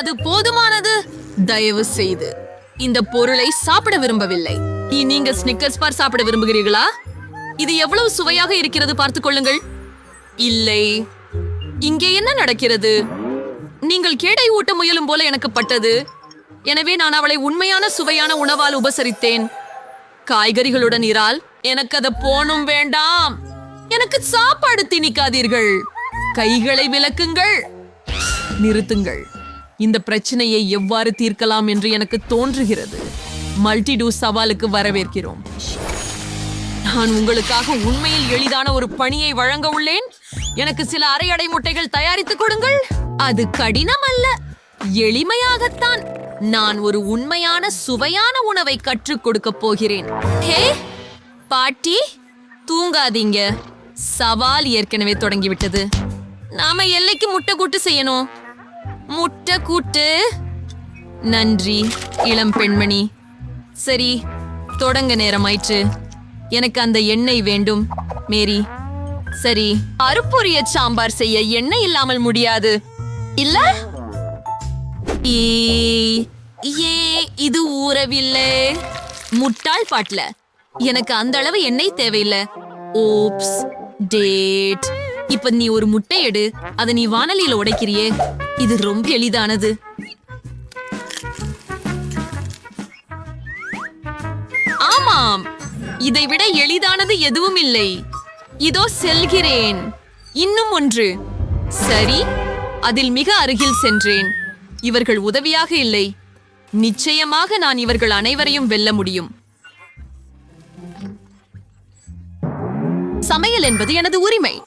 அது போதுமானது? தயவு செய்து. இந்த பொருளை சாப்பிட விரும்பவில்லை. நீங்க ஸ்னிக்கர்ஸ் பார் சாப்பிட விரும்புகிறீர்களா? இது எவ்வளவு சுவையாக இருக்கிறது பார்த்துக் கொள்ளுங்கள். இல்லை. இங்கே என்ன நடக்கிறது? நீங்கள் கேடை ஊட்ட முயலும் போல எனக்கு பட்டது. எனவே நான் அவளை உண்மையான சுவையான உணவால் உபசரித்தேன். காய்கறிகளுடன் இறால் எனக்கு அதை போனும் வேண்டாம். எனக்கு சாப்பாடு திணிக்காதீர்கள். கைகளை விளக்குங்கள். நிறுத்துங்கள். இந்த பிரச்சனையை எவ்வாறு தீர்க்கலாம் என்று எனக்கு தோன்றுகிறது. மல்டிடூ சவாலுக்கு வரவேற்கிறோம். நான் உங்களுக்காக உண்மையில் எளிதான ஒரு பணியை வழங்க உள்ளேன். எனக்கு சில அரையடை முட்டைகள் தயாரித்துக் கொடுங்கள். அது கடினம் அல்ல எளிமையாகத்தான். நான் ஒரு உண்மையான சுவையான உணவை கற்றுக் கொடுக்க போகிறேன். ஹே பாட்டி தூங்காதீங்க. சவால் ஏற்கனவே தொடங்கிவிட்டது. நாம எல்லைக்கு முட்டை கூட்டு செய்யணும். முட்டை கூட்டு நன்றி இளம் பெண்மணி. சரி தொடங்க நேரமாயிற்று. எனக்கு அந்த எண்ணெய் வேண்டும் மேரி. சரி அருப்புரிய சாம்பார் செய்ய எண்ணெய் இல்லாமல் முடியாது. இல்ல? ஏ இது ஊறவில்லை. முட்டாள் பாட்டுல. எனக்கு அந்த அளவு எண்ணெய் தேவையில்லை. ஓப்ஸ் டேட். இப்ப நீ ஒரு முட்டை எடு. அதை நீ வானலியில உடைக்கிறியே. இது ரொம்ப எளிதானது. ஆமாம். இதை விட எளிதானது எதுவும் இல்லை. இதோ செல்கிறேன். இன்னும் ஒன்று. சரி அதில் மிக அருகில் சென்றேன். இவர்கள் உதவியாக இல்லை. நிச்சயமாக நான் இவர்கள் அனைவரையும் வெல்ல முடியும். சமையல் என்பது எனது உரிமை.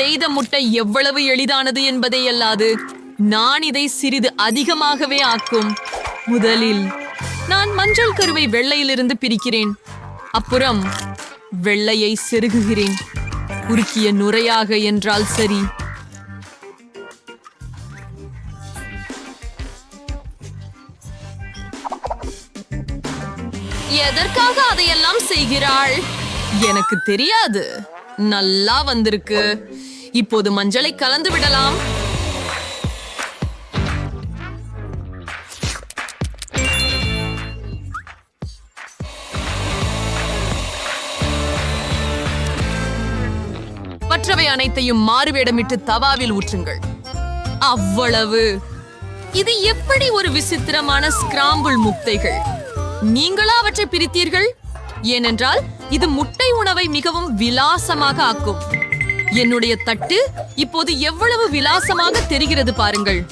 செய்த முட்டை எவ்வளவு எளிதானது என்பதை அல்லாது நான் இதை சிறிது அதிகமாகவே ஆக்கும். முதலில் நான் மஞ்சள் கருவை வெள்ளையிலிருந்து பிரிக்கிறேன். அப்புறம் வெள்ளையை செருகுகிறேன். உருக்கிய நுரையாக என்றால் சரி. எதற்காக அதையெல்லாம் செய்கிறாள்? எனக்கு தெரியாது. நல்லா வந்திருக்கு. இப்போது மஞ்சளை கலந்து விடலாம். மற்றவை அனைத்தையும் மாறுவேடமிட்டு தவாவில் ஊற்றுங்கள். அவ்வளவு. இது எப்படி ஒரு விசித்திரமான ஸ்கிராம்பிள் முட்டைகள்? நீங்களா அவற்றை பிரித்தீர்கள்? ஏனென்றால் இது முட்டை உணவை மிகவும் விலாசமாக ஆக்கும். என்னுடைய தட்டு இப்போது எவ்வளவு விலாசமாக தெரிகிறது பாருங்கள்.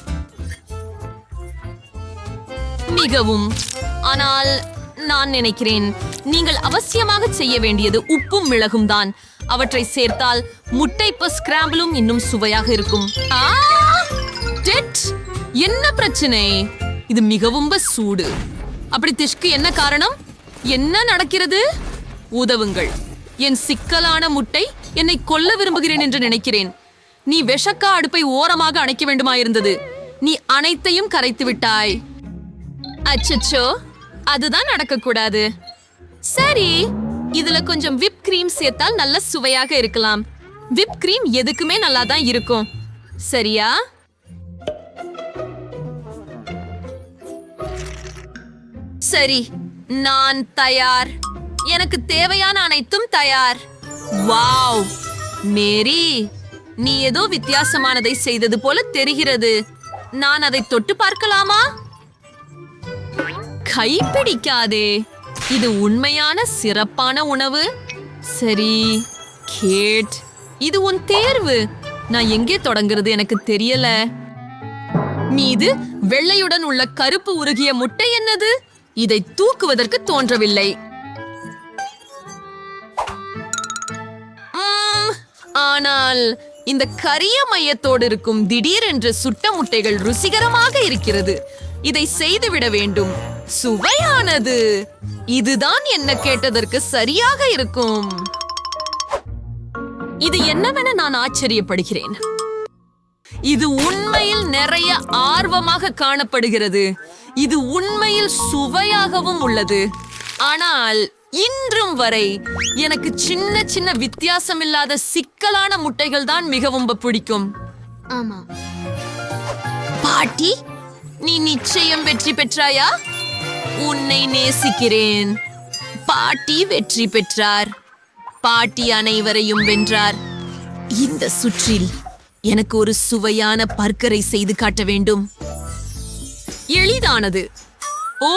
மிகவும். ஆனால் நான் நினைக்கிறேன் நீங்கள் அவசியமாக செய்ய வேண்டியது உப்பும் மிளகும் தான். அவற்றை சேர்த்தால் முட்டை ஸ்கிராம்பிளும் இன்னும் சுவையாக இருக்கும். என்ன பிரச்சனை? இது மிகவும் சூடு. அப்படி திஷ்க்கு என்ன காரணம்? என்ன நடக்கிறது? உதவுங்கள் என் சிக்கலான முட்டை என்னை கொல்ல விரும்புகிறேன் என்று நினைக்கிறேன். நீ விஷக்கா அடுப்பை ஓரமாக அணைக்க வேண்டுமாயிருந்தது. நீ அனைத்தையும் கரைத்து விட்டாய். அச்சச்சோ அதுதான் நடக்கக்கூடாது. சரி இதுல கொஞ்சம் விப் கிரீம் சேர்த்தால் நல்ல சுவையாக இருக்கலாம். விப் கிரீம் எதுக்குமே நல்லா தான் இருக்கும். சரியா? சரி நான் தயார். எனக்கு தேவையான அனைத்தும் தயார். வாவ்! மேரி நீ ஏதோ வித்தியாசமானதை செய்தது போல தெரிகிறது. நான் அதை தொட்டு பார்க்கலாமா? கைப்பிடிக்காதே! இது உண்மையான சிறப்பான உணவு. சரி கேட். இது உன் தேர்வு. நான் எங்கே தொடங்குறது எனக்கு தெரியல. மீது வெள்ளையுடன் உள்ள கருப்பு உருகிய முட்டை என்னது? இதை தூக்குவதற்கு தோன்றவில்லை. ஆனால் இந்த கரிய மையத்தோடு இருக்கும் திடீரென்று சுட்ட முட்டைகள் ருசிகரமாக இருக்கிறது. இதை செய்துவிட வேண்டும். சுவையானது. இதுதான் என்ன கேட்டதற்கு சரியாக இருக்கும். இது என்னவென நான் ஆச்சரியப்படுகிறேன். இது உண்மையில் நிறைய ஆர்வமாக காணப்படுகிறது. இது உண்மையில் சுவையாகவும் உள்ளது. ஆனால் இன்றும் வரை எனக்கு சின்ன சின்ன வித்தியாசமில்லாத சிக்கலான முட்டைகள் தான் மிகவும் பிடிக்கும். ஆமா. பாட்டி நீ நிச்சயம் வெற்றி பெற்றாயா? உன்னை நேசிக்கிறேன். பாட்டி வெற்றி பெற்றார். பாட்டி அனைவரையும் வென்றார். இந்த சுற்றில் எனக்கு ஒரு சுவையான பர்க்கரை செய்து காட்ட வேண்டும். எளிதானது. ஓ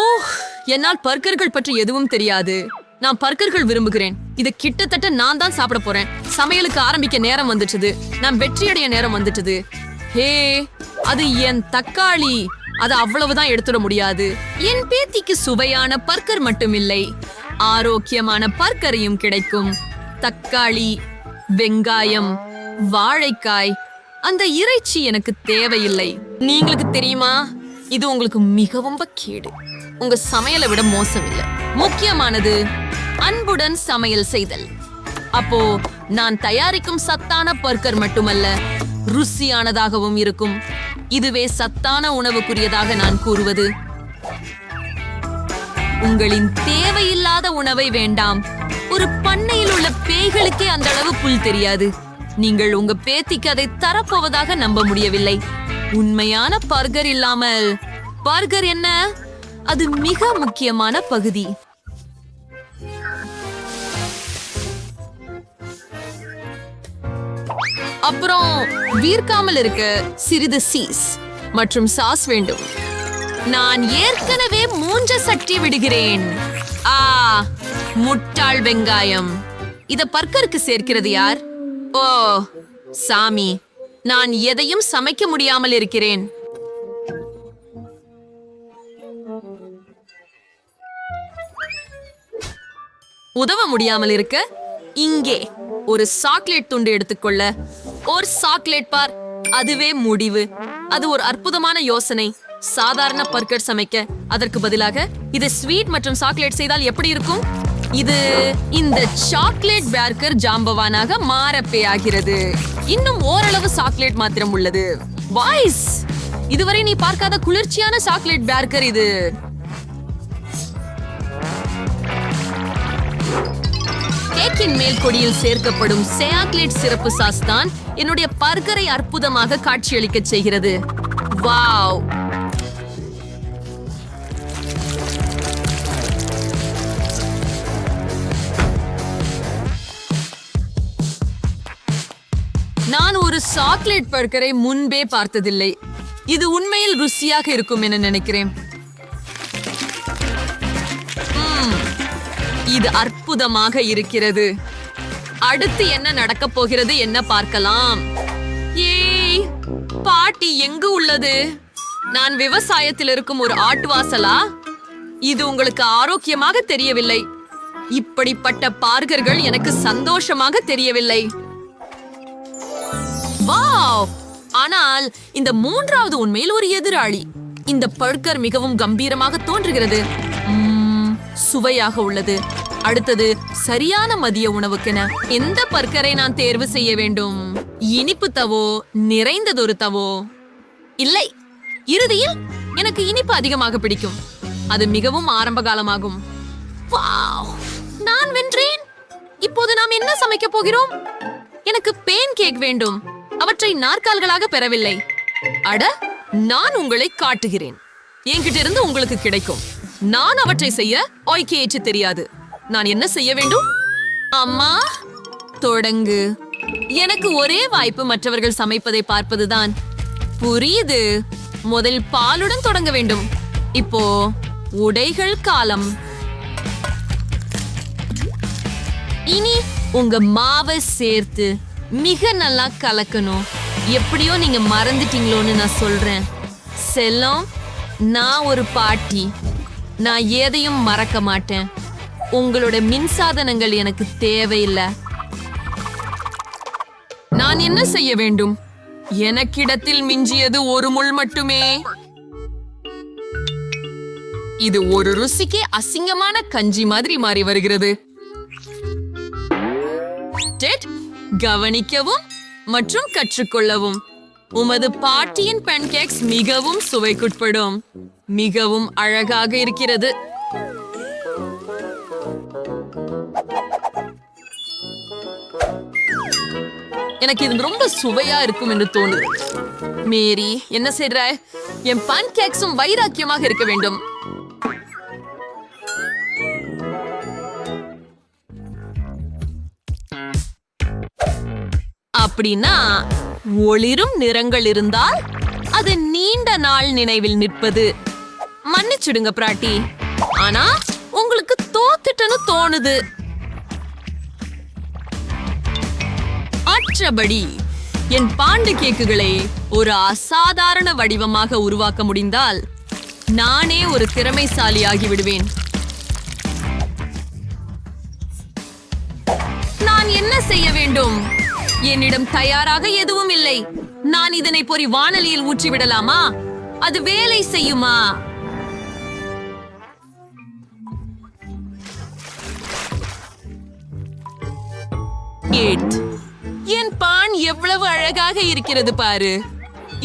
என்னால் பர்க்கர்கள் பற்றி எதுவும் தெரியாது. நான் பர்கர்கள் விரும்புகிறேன். இது கிட்டத்தட்ட நான் தான் சாப்பிட போறேன். சமையலுக்கு ஆரம்பிக்க நேரம் வந்துட்டது. நான் வெற்றியடைய நேரம் வந்துட்டது. ஹே அது என் தக்காளி. அது அவ்வளவுதான் எடுத்துட முடியாது. என் பேத்திக்கு சுவையான பற்கர் மட்டும் இல்லை ஆரோக்கியமான பர்கரையும் கிடைக்கும். தக்காளி வெங்காயம் வாழைக்காய். அந்த இறைச்சி எனக்கு தேவையில்லை. நீங்களுக்கு தெரியுமா? இது உங்களுக்கு மிகவும் கேடு. உங்க சமையலை விட மோசம் இல்ல முக்கியமானது அன்புடன் சமையல் செய்தல். அப்போ நான் தயாரிக்கும் சத்தான பர்கர் மட்டுமல்ல ருசியானதாகவும் இருக்கும். இதுவே சத்தான உணவுக்குரியதாக நான் கூறுவது. உங்களின் தேவையில்லாத உணவை வேண்டாம். ஒரு பண்ணையில் உள்ள பேய்களுக்கே அந்த அளவு புல் தெரியாது. நீங்கள் உங்க பேத்திக்கு அதை தரப்போவதாக நம்ப முடியவில்லை. உண்மையான பர்கர் இல்லாமல் பர்கர் என்ன? அது மிக முக்கியமான பகுதி. அப்புறம் வீர்க்காமல் இருக்க சிறிது சீஸ் மற்றும் சாஸ் வேண்டும். நான் ஏற்கனவே மூஞ்ச சட்டி விடுகிறேன். ஆ முட்டாள் வெங்காயம். இத பர்க்கருக்கு சேர்க்கிறது யார்? ஓ சாமி நான் எதையும் சமைக்க முடியாமல் இருக்கிறேன். உதவ முடியாமல் இருக்க இங்கே ஒரு சாக்லேட் துண்டு எடுத்துக்கொள்ள. ஒரு சாக்லேட் பார் அதுவே முடிவு. அது ஒரு அற்புதமான யோசனை. சாதாரண பர்கர் சமைக்க. அதற்கு பதிலாக இது ஸ்வீட் மற்றும் சாக்லேட் செய்தால் எப்படி இருக்கும்? இது இந்த சாக்லேட் பேர்கர் ஜாம்பவானாக மாறப்பே ஆகிறது. இன்னும் ஓரளவு சாக்லேட் மாத்திரம் உள்ளது. வாய்ஸ்! இதுவரை நீ பார்க்காத குளிர்ச்சியான சாக்லேட் பேர்கர் இது. கேக்கின் மேல் கொடியில் சேர்க்கப்படும் சேக்லேட் சிறப்பு சாஸ் தான் என்னுடைய பர்கரை அற்புதமாக காட்சியளிக்க செய்கிறது. வாவ்! நான் ஒரு சாக்லேட் பர்கரை முன்பே பார்த்ததில்லை. இது உண்மையில் ருசியாக இருக்கும் என நினைக்கிறேன். இது அற்ப அற்புதமாக இருக்கிறது. அடுத்து என்ன நடக்கப் போகிறது என்ன பார்க்கலாம். ஏய் பாட்டி எங்கு உள்ளது? நான் விவசாயத்தில் இருக்கும் ஒரு ஆட்டுவாசலா? இது உங்களுக்கு ஆரோக்கியமாக தெரியவில்லை. இப்படிப்பட்ட பார்கர்கள் எனக்கு சந்தோஷமாக தெரியவில்லை. வாவ்! ஆனால் இந்த மூன்றாவது உண்மையில் ஒரு எதிராளி. இந்த பர்கர் மிகவும் கம்பீரமாக தோன்றுகிறது. உம், சுவையாக உள்ளது. அடுத்தது சரியான மதிய உணவுக்கென எந்த பர்கரை நான் தேர்வு செய்ய வேண்டும்? இனிப்பு தவோ நிறைந்ததொரு தவோ? இல்லை இறுதியில் எனக்கு இனிப்பு அதிகமாக பிடிக்கும். அது மிகவும் ஆரம்ப காலமாகும் வாவ்! நான் வென்றேன்! இப்போது நாம் என்ன சமைக்க போகிறோம்? எனக்கு பேன் கேக் வேண்டும். அவற்றை நாற்கால்களாக பெறவில்லை. அட நான் உங்களை காட்டுகிறேன். என்கிட்ட இருந்து உங்களுக்கு கிடைக்கும். நான் அவற்றை செய்ய ஒய்கேச்சு தெரியாது. நான் என்ன செய்ய வேண்டும்? அம்மா தொடங்கு. எனக்கு ஒரே வாய்ப்பு மற்றவர்கள் சமைப்பதை பார்ப்பதுதான். புரியுது. முதல் பாலுடன் தொடங்க வேண்டும். இப்போ உடைகள் காலம். இனி உங்க மாவை சேர்த்து மிக நல்லா கலக்கணும். எப்படியோ நீங்க மறந்துட்டீங்களோன்னு நான் சொல்றேன். செல்லம் நான் ஒரு பாட்டி. நான் எதையும் மறக்க மாட்டேன். உங்களோட மின்சாதனங்கள் எனக்கு தேவையில்லை. நான் என்ன செய்ய வேண்டும்? எனக்கிடத்தில் மிஞ்சியது ஒரு முள் மட்டுமே. இது ஒரு ருசிக்கு அசிங்கமான கஞ்சி மாதிரி மாறி வருகிறது. கவனிக்கவும் மற்றும் கற்றுக்கொள்ளவும். உமது பாட்டியின் பேன்கேக்ஸ் மிகவும் சுவைக்குட்படும். மிகவும் அழகாக இருக்கிறது. எனக்கு இது ரொம்ப சுவையா இருக்கும் என்று தோணுது. மேரி என்ன செய்ற? என் பான் கேக்ஸும் வைராக்கியமாக இருக்க வேண்டும். அப்படின்னா ஒளிரும் நிறங்கள் இருந்தால் அது நீண்ட நாள் நினைவில் நிற்பது. மன்னிச்சுடுங்க பிராட்டி. ஆனா உங்களுக்கு தோத்துட்டேன்னு தோணுது. மற்றபடி என் பாண்டு கேக்குகளை ஒரு அசாதாரண வடிவமாக உருவாக்க முடிந்தால் நானே ஒரு திறமைசாலி ஆகிவிடுவேன் நான் என்ன செய்ய வேண்டும்? என்னிடம் தயாராக எதுவும் இல்லை. நான் இதனை பொறி வானலியில் ஊற்றி விடலாமா அது வேலை செய்யுமா? Eight. என் பான் எவ்வளவு அழகாக இருக்கிறது பாரு.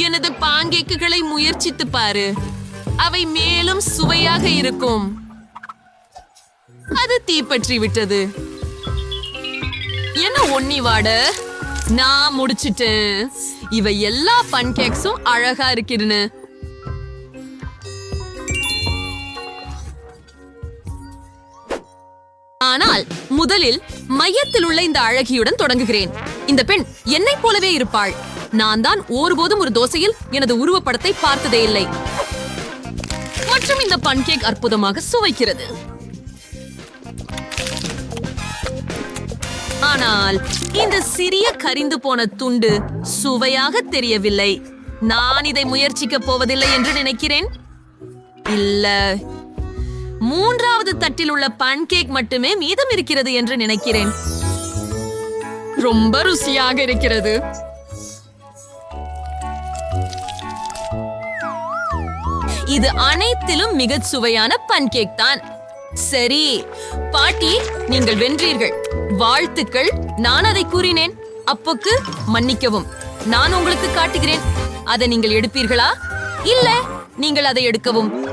எனது பாங்கேக்குகளை முயற்சித்து பாரு. அவை மேலும் சுவையாக இருக்கும். அது தீப்பற்றி விட்டது. என்ன ஒன்னி வாட? நான் முடிச்சிட்டேன் இவை எல்லா பன்கேக்ஸும் அழகா இருக்குதுன்னு ஆனால் முதலில் மையத்தில் உள்ள இந்த அழகியுடன் தொடங்குகிறேன். இந்த பெண் என்னைப் போலவே இருப்பாள். நான் தான் ஒருபோதும் ஒரு தோசையில் எனது உருவப்படத்தை பார்த்ததே இல்லை. மற்றும் இந்த பன்கேக் அற்புதமாக சுவைக்கிறது. ஆனால் இந்த சிறிய கரிந்து போன துண்டு சுவையாக தெரியவில்லை. நான் இதை முயற்சிக்க போவதில்லை என்று நினைக்கிறேன். இல்ல மூன்றாவது தட்டில் உள்ள பன்கேக் மட்டுமே மீதம் இருக்கிறது என்று நினைக்கிறேன். ரொம்ப ருசியாக இருக்கிறது. இது அனைத்திலும் மிகச் சுவையான பன்கேக் தான். சரி பாட்டி நீங்கள் வென்றீர்கள். வாழ்த்துக்கள். நான் அதை கூறினேன். அப்போக்கு மன்னிக்கவும். நான் உங்களுக்கு காட்டுகிறேன். அதை நீங்கள் எடுப்பீர்களா? இல்ல நீங்கள் அதை எடுக்கவும்.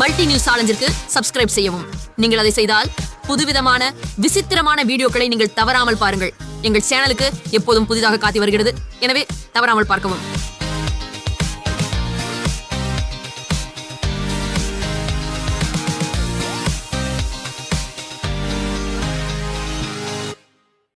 மல்டி நியூஸ் சேலஞ்சிற்கு சப்ஸ்கிரைப் செய்யவும். நீங்கள் அதை செய்தால் புதுவிதமான விசித்திரமான வீடியோக்களை நீங்கள் தவறாமல் பாருங்கள். எங்கள் சேனலுக்கு எப்போதும் புதிதாக காத்தி வருகிறது. எனவே தவறாமல் பார்க்கவும்.